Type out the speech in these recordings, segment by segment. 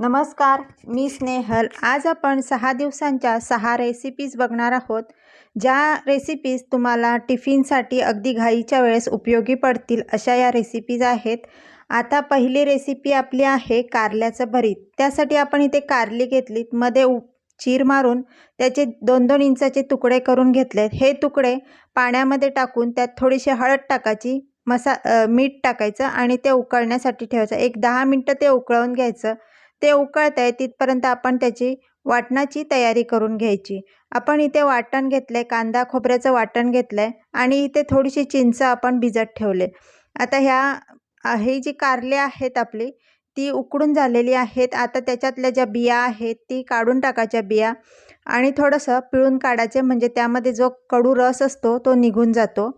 नमस्कार मी स्नेहल. आज आपण सहा दिवसांच्या सहा रेसिपीज बघणार आहोत ज्या रेसिपीज तुम्हाला टिफिनसाठी अगदी घाईच्या वेळेस उपयोगी पडतील अशा या रेसिपीज आहेत. आता पहिली रेसिपी आपली आहे कारल्याचं भरीत. त्यासाठी आपण इथे कारली घेतलीत मध्ये उ चीर मारून त्याचे दोन दोन इंचाचे तुकडे करून घेतलेत. हे तुकडे पाण्यामध्ये टाकून त्यात थोडीशी हळद टाकायची मसा मीठ टाकायचं आणि ते उकळण्यासाठी ठेवायचं. एक दहा मिनटं ते उकळवून घ्यायचं. ते उकळत आहे तिथपर्यंत आपण त्याची वाटणाची तयारी करून घ्यायची. आपण इथे वाटण घेतलं आहे कांदा खोबऱ्याचं वाटण घेतलं आहे आणि इथे थोडीशी चिंच आपण भिजत ठेवले. आता ह्या हे ही जी कारले आहेत आपली ती उकडून झालेली आहेत. आता त्याच्यातल्या ज्या बिया आहेत ती काढून टाकायच्या बिया आणि थोडंसं पिळून काढायचे. म्हणजे त्यामध्ये जो कडू रस असतो तो निघून जातो.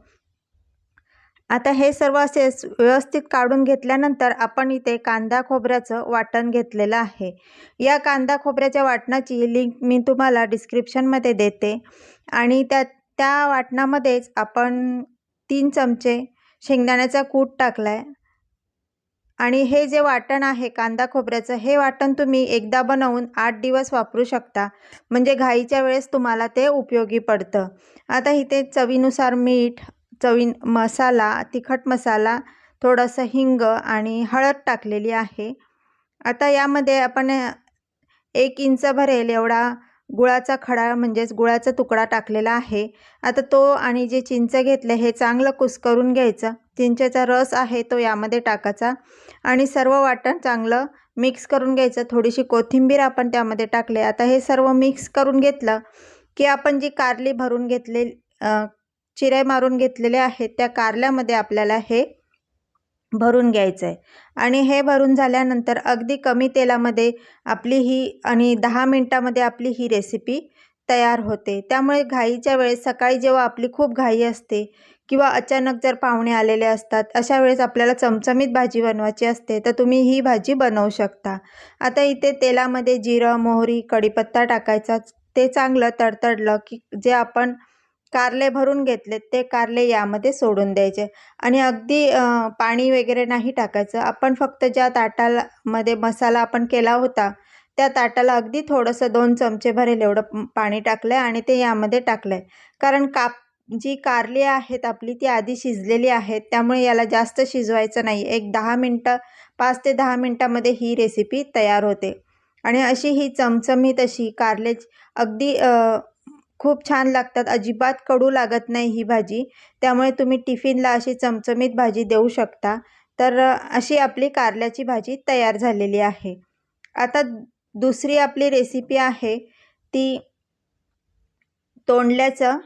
आता हे सर्व असे व्यवस्थित काढून घेतल्यानंतर आपण इथे कांदा खोबऱ्याचं वाटण घेतलेलं आहे. या कांदा खोबऱ्याच्या वाटणाची लिंक मी तुम्हाला डिस्क्रिप्शनमध्ये देते आणि त्या त्या वाटणामध्येच आपण तीन चमचे शेंगदाण्याचा कूट टाकला आहे आणि हे जे वाटण आहे कांदा खोबऱ्याचं हे वाटण तुम्ही एकदा बनवून आठ दिवस वापरू शकता. म्हणजे घाईच्या वेळेस तुम्हाला ते उपयोगी पडतं. आता इथे चवीनुसार मीठ चवी मसाला तिखट मसाला थोडंसं हिंग आणि हळद टाकलेली आहे. आता यामध्ये आपण एक इंच भरेल एवढा गुळाचा खडा म्हणजेच गुळाचा तुकडा टाकलेला आहे. आता तो आणि जे चिंच घेतलं हे चांगलं कुस्करून घ्यायचं. चिंचेचा रस आहे तो यामध्ये टाकायचा आणि सर्व वाटण चांगलं मिक्स करून घ्यायचं. थोडीशी कोथिंबीर आपण त्यामध्ये टाकले. आता हे सर्व मिक्स करून घेतलं की आपण जी कारली भरून घेतले अ, मारून घेतलेले आहेत. त्या कारल्यामध्ये आपल्याला हे भरून घ्यायचं आहे आणि हे भरून झाल्यानंतर अगदी कमी तेलामध्ये आपली ही आणि दहा मिनटामध्ये आपली ही रेसिपी तयार होते. त्यामुळे घाईच्या वेळेस सकाळी जेव्हा आपली खूप घाई असते किंवा अचानक जर पाहुणे आलेले असतात अशा वेळेस आपल्याला चमचमीत भाजी बनवायची असते तर तुम्ही ही भाजी बनवू शकता. आता इथे तेलामध्ये जिरं मोहरी कढीपत्ता टाकायचा ते चांगलं तडतडलं की जे आपण कारले भरून घेतलेत ते कारले यामध्ये सोडून द्यायचे. आणि अगदी पाणी वगैरे नाही टाकायचं. आपण फक्त ज्या ताटाला मध्ये मसाला आपण केला होता त्या ताटाला अगदी थोडंसं दोन चमचे भरेल एवढं पाणी टाकलं आहे आणि ते यामध्ये टाकलं आहे कारण काप जी कारली आहेत आपली ती आधी शिजलेली आहेत. त्यामुळे याला जास्त शिजवायचं नाही. एक दहा मिनटं पाच ते दहा मिनटामध्ये ही रेसिपी तयार होते. आणि अशी ही चमचमीत अशी कारले अगदी खूप छान लागतात. अजिबात कडू लागत नाही ही भाजी. त्यामुळे तुम्ही टिफिनला अशी चमचमीत भाजी देऊ शकता. तर अशी आपली कारल्याची भाजी तयार झालेली आहे. आता दुसरी आपली रेसिपी आहे. ती तोंडल्याचं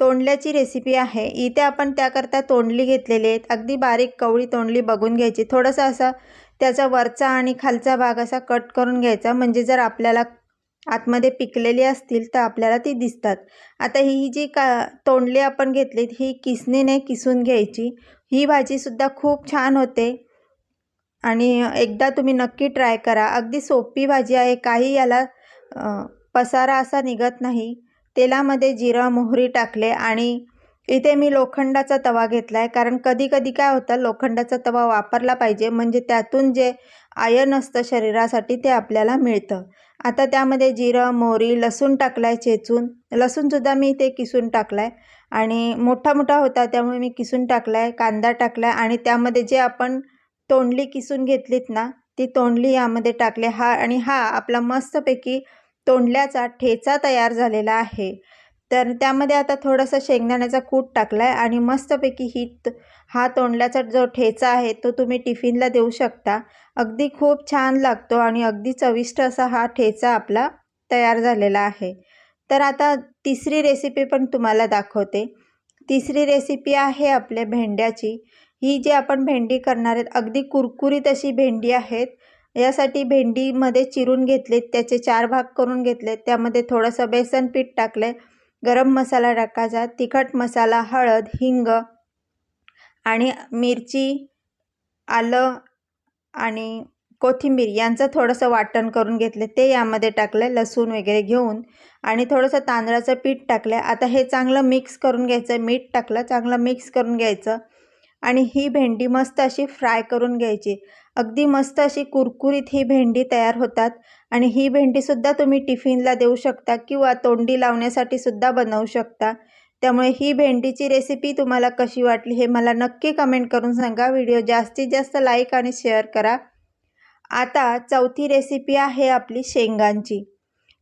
तोंडल्याची रेसिपी आहे. इथे आपण त्याकरता तोंडली घेतलेली आहेत. अगदी बारीक कवळी तोंडली बघून घ्यायची. थोडंसं असं त्याचा वरचा आणि खालचा भाग असा कट करून घ्यायचा. म्हणजे जर आपल्याला आतमध्ये पिकलेली असतील तर आपल्याला ती दिसतात. आता ही ही जी का तोंडली आपण घेतली ही किसणीने किसून घ्यायची. ही भाजीसुद्धा खूप छान होते. आणि एकदा तुम्ही नक्की ट्राय करा. अगदी सोपी भाजी आहे. काही याला पसारा असा निघत नाही. तेलामध्ये जिरं मोहरी टाकले आणि इथे मी लोखंडाचा तवा घेतला आहे कारण कधी कधी काय होतं लोखंडाचा तवा वापरला पाहिजे. म्हणजे त्यातून जे आयन असतं शरीरासाठी ते आपल्याला मिळतं. आता त्यामध्ये जिरं मोहरी लसूण टाकला आहे चेचून. लसूणसुद्धा मी इथे किसून टाकला आहे आणि मोठा मोठा होता त्यामुळे मी किसून टाकला आहे कांदा टाकला आहे आणि त्यामध्ये जे आपण तोंडली किसून घेतलीत ना ती तोंडली यामध्ये टाकले. हा आणि हा आपला मस्तपैकी तोंडल्याचा ठेचा तयार झालेला आहे. तर त्यामध्ये आता थोडंसं शेंगदाण्याचा कूट टाकला आहे आणि मस्तपैकी ही हा तोंडल्याचा जो ठेचा आहे तो तुम्ही टिफिनला देऊ शकता. अगदी खूप छान लागतो आणि अगदी चविष्ट असा हा ठेचा आपला तयार झालेला आहे. तर आता तिसरी रेसिपी पण तुम्हाला दाखवते. तिसरी रेसिपी आहे आपल्या भेंड्याची. ही जी आपण भेंडी करणार आहेत अगदी कुरकुरीत अशी भेंडी आहेत. यासाठी भेंडीमध्ये चिरून घेतलेत त्याचे चार भाग करून घेतलेत त्यामध्ये थोडंसं बेसन पीठ टाकलं आहे गरम मसाला टाकायचा तिखट मसाला हळद हिंग आणि मिरची आलं आणि कोथिंबीर यांचं थोडंसं वाटण करून घेतले. ते यामध्ये टाकलं लसूण वगैरे घेऊन आणि थोडंसं तांदळाचं पीठ टाकलं. आता हे चांगलं मिक्स करून घ्यायचं. मीठ टाकलं चांगलं मिक्स करून घ्यायचं. आणि ही भेंडी मस्त अशी फ्राय करून घ्यायची. अगदी मस्त अशी कुरकुरीत ही भेंडी तयार होतात आणि ही भेंडीसुद्धा तुम्ही टिफिनला देऊ शकता किंवा तोंडी लावण्यासाठी सुद्धा बनवू शकता. त्यामुळे ही भेंडीची रेसिपी तुम्हाला कशी वाटली हे मला नक्की कमेंट करून सांगा. व्हिडिओ जास्तीत जास्त लाईक आणि शेअर करा. आता चौथी रेसिपी आहे आपली शेंगांची.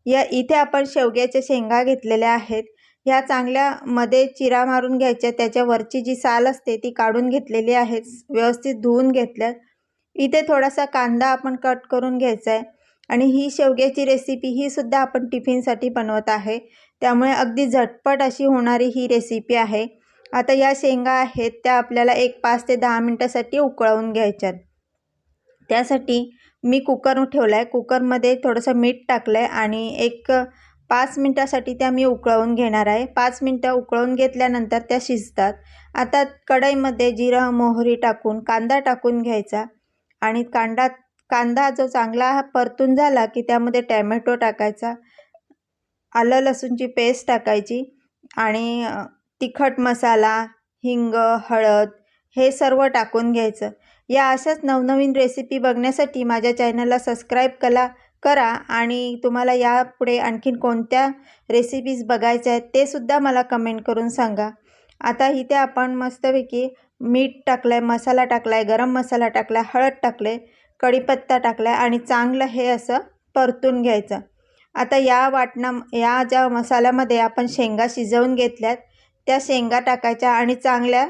या इथे आपण शेवग्याच्या शेंगा घेतलेल्या आहेत. ह्या चांगल्या मध्ये चिरा मारून घ्यायच्या. त्याच्यावरची जी साल असते ती काढून घेतलेली आहे. व्यवस्थित धुवून घेतल्यात. इथे थोडासा कांदा आपण कट करून घ्यायचा आहे आणि ही शेवग्याची रेसिपी ही सुद्धा आपण टिफिनसाठी बनवत आहे. त्यामुळे अगदी झटपट अशी होणारी ही रेसिपी आहे. आता या शेंगा आहेत त्या आपल्याला एक पाच ते दहा मिनटासाठी उकळवून घ्यायच्यात. त्यासाठी मी कुकर ठेवला आहे कुकरमध्ये थोडंसं मीठ टाकलं आहे आणि एक पाच मिनटासाठी त्या मी उकळवून घेणार आहे. पाच मिनटं उकळवून घेतल्यानंतर त्या शिजतात. आता कढईमध्ये जिरं मोहरी टाकून कांदा टाकून घ्यायचा आणि कांदा कांदा जो चांगला परतून झाला की त्यामध्ये टॅमॅटो टाकायचा आलं लसूणची पेस्ट टाकायची आणि तिखट मसाला हिंग हळद हे सर्व टाकून घ्यायचं. या अशाच नवनवीन रेसिपी बघण्यासाठी माझ्या चॅनलला सबस्क्राईब करा. करा आणि तुम्हाला यापुढे आणखीन कोणत्या रेसिपीज बघायच्या आहेत ते सुद्धा मला कमेंट करून सांगा. आता इथे आपण मस्तपैकी मीठ टाकलं आहे मसाला टाकला आहे गरम मसाला टाकला आहे हळद टाकले कढीपत्ता टाकला आहे आणि चांगलं हे असं परतून घ्यायचं. आता या वाटणा या ज्या मसाल्यामध्ये आपण शेंगा शिजवून घेतल्यात त्या शेंगा टाकायच्या आणि चांगल्या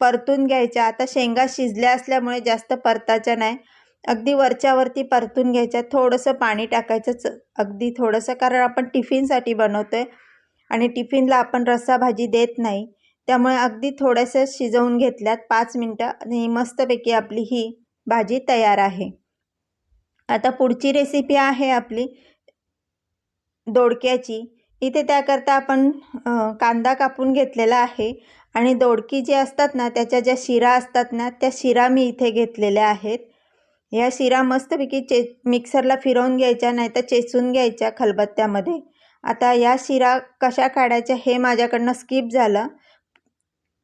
परतून घ्यायच्या. आता शेंगा शिजल्या असल्यामुळे जास्त परताच्या नाही. अगदी वरच्यावरती परतून घ्यायच्या थोडंसं पाणी टाकायचं अगदी थोडंसं कारण आपण टिफिनसाठी बनवतो आहे आणि टिफिनला आपण रस्सा भाजी देत नाही. त्यामुळे अगदी थोड्याशा शिजवून घेतल्यात पाच मिनटं आणि मस्तपैकी आपली ही भाजी तयार आहे. आता पुढची रेसिपी आहे आपली दोडक्याची. इथे त्याकरता आपण कांदा कापून घेतलेला आहे आणि दोडकी जे असतात ना त्याच्या ज्या शिरा असतात ना त्या शिरा मी इथे घेतलेल्या आहेत. ह्या शिरा मस्तपैकी चे मिक्सरला फिरवून घ्यायच्या नाही तर चेचून घ्यायच्या खलबत्त्यामध्ये. आता या शिरा कशा काढायच्या हे माझ्याकडनं स्किप झालं.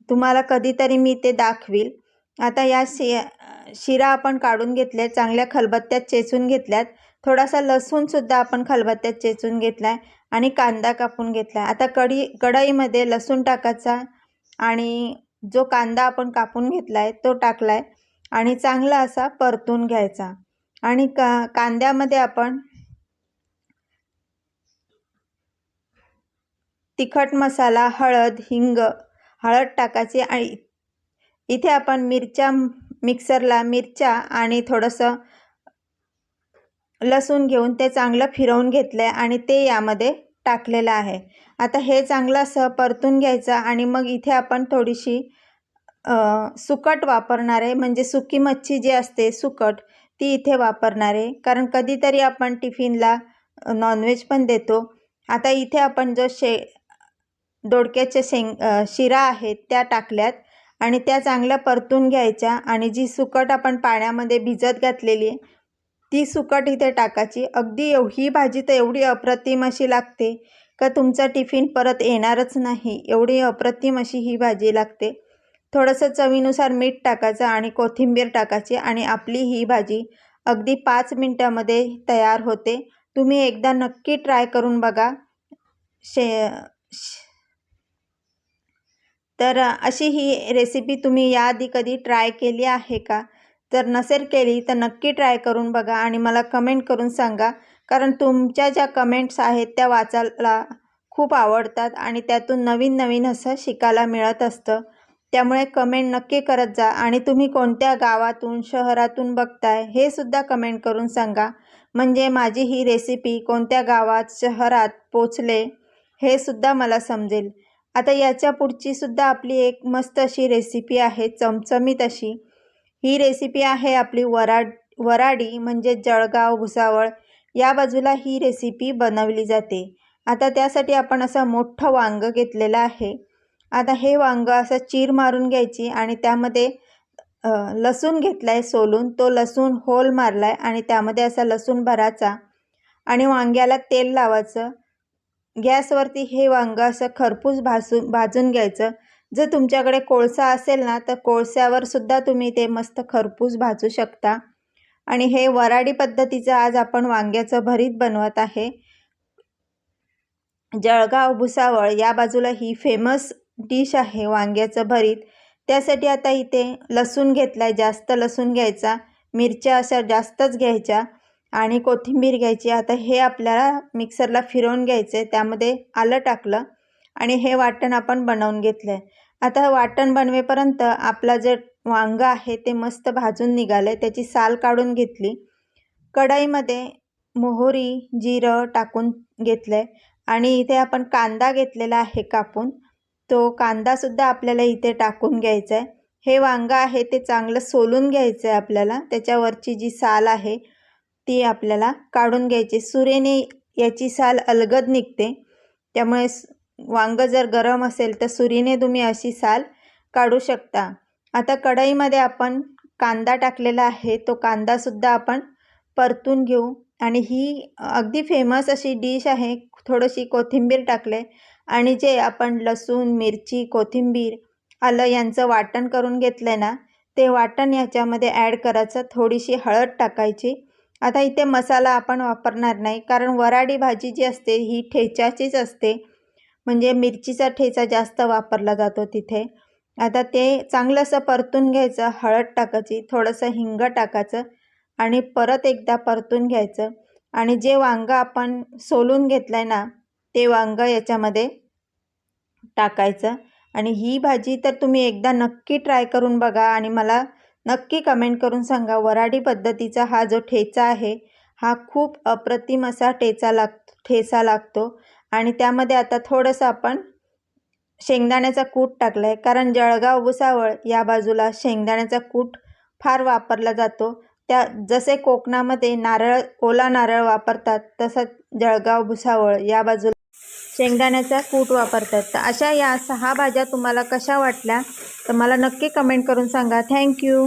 तुम्हाला कधीतरी मी ते दाखवील. आता या शि शिरा आपण काढून घेतल्या चांगल्या खलबत्त्यात चेचून घेतल्यात. थोडासा लसूणसुद्धा आपण खलबत्त्यात चेचून घेतला आहे आणि कांदा कापून घेतला आहे आता कढी कढईमध्ये लसूण टाकायचा आणि जो कांदा आपण कापून घेतला आहे तो टाकला आहे आणि चांगला असा परतून घ्यायचा. आणि का कांद्यामध्ये आपण तिखट मसाला हळद हिंग हळद टाकायची आणि इथे आपण मिरच्या मिक्सरला मिरच्या आणि थोडंसं लसूण घेऊन ते चांगलं फिरवून घेतलं आहे आणि ते यामध्ये टाकलेलं आहे. आता हे चांगलं असं परतून घ्यायचं आणि मग इथे आपण थोडीशी सुकट वापरणार आहे म्हणजे सुकी मच्छी जी असते सुकट ती इथे वापरणार. आहे कारण कधीतरी आपण टिफिनला नॉनव्हेज पण देतो. आता इथे आपण जो शे दोडक्याच्या शेंग शिरा आहेत त्या टाकल्यात आणि त्या चांगल्या परतून घ्यायच्या आणि जी सुकट आपण पाण्यामध्ये भिजत घातलेली आहे ती सुकट इथे टाकायची. अगदी एव ही भाजी तर एवढी अप्रतिम अशी लागते का तुमचा टिफिन परत येणारच नाही. एवढी अप्रतिम अशी ही भाजी लागते. थोडंसं चवीनुसार मीठ टाकायचं आणि कोथिंबीर टाकायची आणि आपली ही भाजी अगदी पाच मिनटामध्ये तयार होते. तुम्ही एकदा नक्की ट्राय करून बघा. शे तर अशी ही रेसिपी तुम्ही याआधी कधी ट्राय केली आहे का? जर नसेल केली तर नक्की ट्राय करून बघा आणि मला कमेंट करून सांगा. कारण तुमच्या ज्या कमेंट्स आहेत त्या वाचायला खूप आवडतात आणि त्यातून नवीन नवीन असं शिकायला मिळत असतं. त्यामुळे कमेंट नक्की करत जा आणि तुम्ही कोणत्या गावातून शहरातून बघताय हे सुद्धा कमेंट करून सांगा. म्हणजे माझी ही रेसिपी कोणत्या गावात शहरात पोचले हे सुद्धा मला समजेल. आता याच्या पुढची सुद्धा आपली एक मस्त अशी रेसिपी आहे चमचमीत अशी. ही रेसिपी आहे आपली वराड वराडी म्हणजे जळगाव भुसावळ. या बाजूला ही रेसिपी बनवली जाते. आता त्यासाठी आपण असं मोठं वांगं घेतलेलं आहे. आता हे वांगं असं चीर मारून घ्यायची आणि त्यामध्ये लसूण घेतला आहे सोलून तो लसूण होल मारला आहे आणि त्यामध्ये असा लसूण भरायचा आणि वांग्याला तेल लावायचं. गॅसवरती हे वांगं असं खरपूस भाजून भाजून घ्यायचं. जर तुमच्याकडे कोळसा असेल ना तर कोळस्यावर सुद्धा तुम्ही ते मस्त खरपूस भाजू शकता. आणि हे वराडी पद्धतीचं आज आपण वांग्याचं भरीत बनवत आहे. जळगाव भुसावळ या बाजूला ही फेमस डिश आहे वांग्याचं भरीत. त्यासाठी आता इथे लसूण घेतला आहे जास्त लसूण घ्यायचा मिरच्या अशा जास्तच घ्यायच्या आणि कोथिंबीर घ्यायची. आता हे आपल्याला मिक्सरला फिरवून घ्यायचं आहे त्यामध्ये आलं टाकलं आणि हे वाटण आपण बनवून घेतलं आहे आता वाटण बनवेपर्यंत आपला जे वांगं आहे ते मस्त भाजून निघालं आहे त्याची साल काढून घेतली. कढईमध्ये मोहरी जिरं टाकून घेतलं आहे आणि इथे आपण कांदा घेतलेला आहे कापून. तो कांदासुद्धा आपल्याला इथे टाकून घ्यायचा आहे हे वांगं आहे ते चांगलं सोलून घ्यायचं आहे आपल्याला. त्याच्यावरची जी साल आहे ती आपल्याला काढून घ्यायची. सुरेने याची साल अलगद निघते. त्यामुळे वांगं जर गरम असेल तर सुरीने तुम्ही अशी साल काढू शकता. आता कढईमध्ये आपण कांदा टाकलेला आहे तो कांदासुद्धा आपण परतून घेऊ. आणि ही अगदी फेमस अशी डिश आहे. थोडीशी कोथिंबीर टाकले आणि जे आपण लसूण मिरची कोथिंबीर आलं यांचं वाटण करून घेतलं आहे ना ते वाटण याच्यामध्ये ॲड करायचं. थोडीशी हळद टाकायची. आता इथे मसाला आपण वापरणार नाही कारण वराडी भाजी जी असते ही ठेच्याचीच असते. म्हणजे मिरचीचा ठेचा जास्त वापरला जातो तिथे. आता ते चांगलंसं परतून घ्यायचं. हळद टाकायची थोडंसं हिंग टाकायचं. आणि परत एकदा परतून घ्यायचं. आणि जे वांगं आपण सोलून घेतलं आहे ना ते वांगं याच्यामध्ये टाकायचं. आणि ही भाजी तर तुम्ही एकदा नक्की ट्राय करून बघा आणि मला नक्की कमेंट करून सांगा. वराडी पद्धतीचा हा जो ठेचा आहे हा खूप अप्रतिम असा ठेचा लाग ठेचा लागतो. आणि त्यामध्ये आता थोडंसं आपण शेंगदाण्याचा कूट टाकला आहे कारण जळगाव भुसावळ या बाजूला शेंगदाण्याचा कूट फार वापरला जातो. त्या जसे कोकणामध्ये नारळ ओला नारळ वापरतात तसंच जळगाव भुसावळ या बाजूला शेंगदाण्याचा कूट वापरतात. तर अशा या सहा भाज्या तुम्हाला कशा वाटल्या तर मला नक्की कमेंट करून सांगा. थँक्यू.